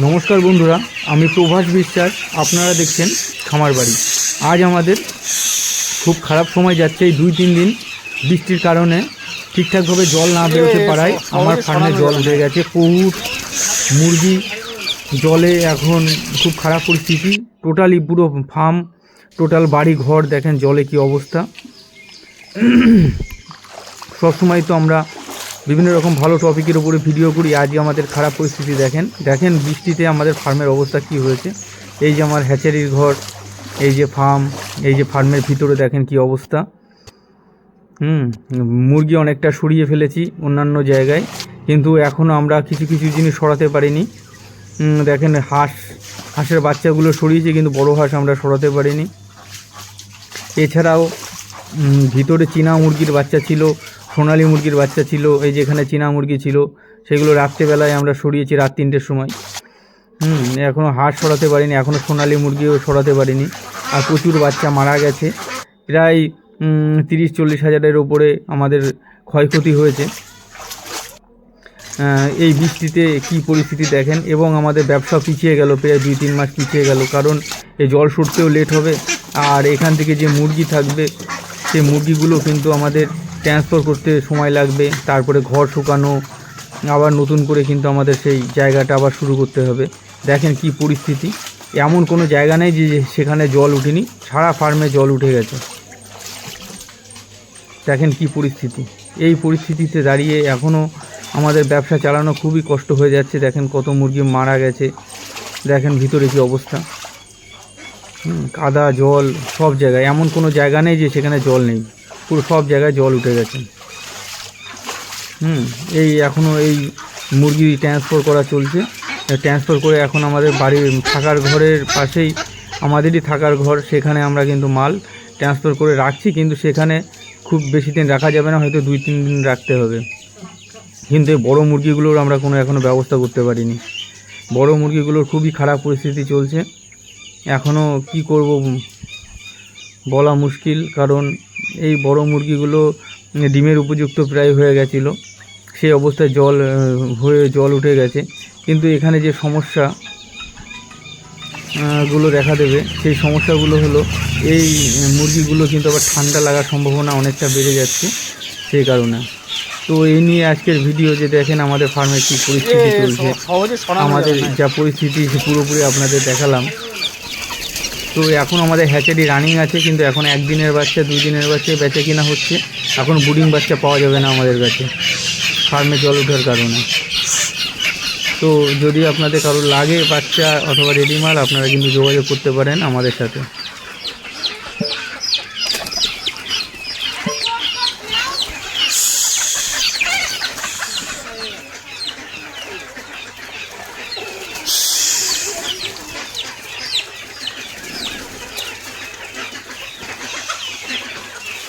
নমস্কার বন্ধুরা, আমি প্রভাস বিশ্বাস, আপনারা দেখছেন খামার বাড়ি। আজ আমাদের খুব খারাপ সময় যাচ্ছে, এই দুই তিন দিন বৃষ্টির কারণে ঠিকঠাকভাবে জল না বেরোতে পারায় আমার ফার্মে জল উঠে গেছে বহুত মুরগি, জলে এখন খুব খারাপ পরিস্থিতি। টোটালি পুরো ফার্ম, টোটাল বাড়ি ঘর, দেখেন জলে কি অবস্থা। সবসময় তো আমরা বিভিন্ন রকম ভালো টপিকের উপরে ভিডিও করি আজকে আমাদের খারাপ পরিস্থিতি দেখেন। দেখেন বৃষ্টিতে আমাদের ফার্মের অবস্থা কি হয়েছে। এই যে আমার হ্যাচারির ঘর, এই যে ফার্ম এই যে ফার্মের ভিতরে দেখেন কি অবস্থা। হুম, মুরগি অনেকটা সরিয়ে ফেলেছি অন্যান্য জায়গায়, কিন্তু এখনও আমরা কিছু কিছু জিনিস সরাতে পারিনি। দেখেন হাঁস, হাঁসের বাচ্চাগুলো সরিয়েছি, কিন্তু বড় হাঁস আমরা সরাতে পারিনি। এছাড়াও ভিতরে চীনা মুরগির বাচ্চা ছিল সোনালি মুরগির বাচ্চা ছিল, এই যেখানে চীনা মুরগি ছিল, সেগুলো রাত্রেবেলায় আমরা সরিয়েছি রাত তিনটের সময়। হুম এখনও হাঁস সরাতে পারিনি এখনও সোনালি মুরগিও সরাতে পারিনি। আর প্রচুর বাচ্চা মারা গেছে। প্রায় তিরিশ চল্লিশ হাজারের ওপরে আমাদের ক্ষয়ক্ষতি হয়েছে। এই বৃষ্টিতে কি পরিস্থিতি দেখেন? এবং আমাদের ব্যবসা পিছিয়ে গেল, প্রায় দুই তিন মাস পিছিয়ে গেল, কারণ এই জল সরতেও লেট হবে। আর এখান থেকে যে মুরগি থাকবে সেই মুরগিগুলো কিন্তু আমাদের ট্রান্সফার করতে সময় লাগবে, তারপরে ঘর শুকানো, আবার নতুন করে কিন্তু আমাদের সেই জায়গাটা আবার শুরু করতে হবে। দেখেন কি পরিস্থিতি। এমন কোনো জায়গা নেই যে সেখানে জল উঠেনি, সারা ফার্মে জল উঠে গেছে। দেখেন কি পরিস্থিতি। এই পরিস্থিতিতে দাঁড়িয়ে এখনও আমাদের ব্যবসা চালানো খুবই কষ্ট হয়ে যাচ্ছে। দেখেন কত মুরগি মারা গেছে। দেখেন ভিতরে কি অবস্থা। কাদা, জল, সব জায়গায়। এমন কোনো জায়গা নেই যে সেখানে জল নেই। পুরো সব জায়গায় জল উঠে গেছে। হুম, এই এখনও এই মুরগি ট্রান্সফার করা চলছে। ট্রান্সফার করে এখন আমাদের বাড়ির থাকার ঘরের পাশেই আমাদেরই থাকার ঘর, সেখানে আমরা কিন্তু মাল ট্রান্সফার করে রাখছি, কিন্তু সেখানে খুব বেশি দিন রাখা যাবে না, হয়তো দুই তিন দিন রাখতে হবে। কিন্তু এই বড়ো মুরগিগুলোর আমরা কোনো এখনও ব্যবস্থা করতে পারিনি। বড় মুরগিগুলোর খুবই খারাপ পরিস্থিতি চলছে। এখনও কি করব বলা মুশকিল, কারণ এই বড় মুরগিগুলো ডিমের উপযুক্ত প্রায় হয়ে গেছিল। সেই অবস্থায় জল হয়ে জল উঠে গেছে। কিন্তু এখানে যে সমস্যা গুলো দেখা দেবে সেই সমস্যাগুলো হলো এই মুরগিগুলো কিন্তু আবার ঠান্ডা লাগার সম্ভাবনা অনেকটা বেড়ে যাচ্ছে সেই কারণে। তো এই নিয়ে আজকের ভিডিও যে দেখেন আমাদের ফার্মে কী পরিস্থিতি চলছে। আমাদের যা পরিস্থিতি সে পুরোপুরি আপনাদের দেখালাম। তো এখন আমাদের হ্যাচারি রানিং আছে, কিন্তু এখন একদিনের বাচ্চা দুই দিনের বাচ্চা বেচে কিনা হচ্ছে। এখন বুডিং বাচ্চা পাওয়া যাবে না আমাদের কাছে। ফার্মে জল ওঠার কারণে। তো যদি আপনাদের কারোর লাগে বাচ্চা অথবা রেডিমাল আপনারা কিন্তু যোগাযোগ করতে পারেন আমাদের সাথে।